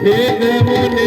সে তেমনে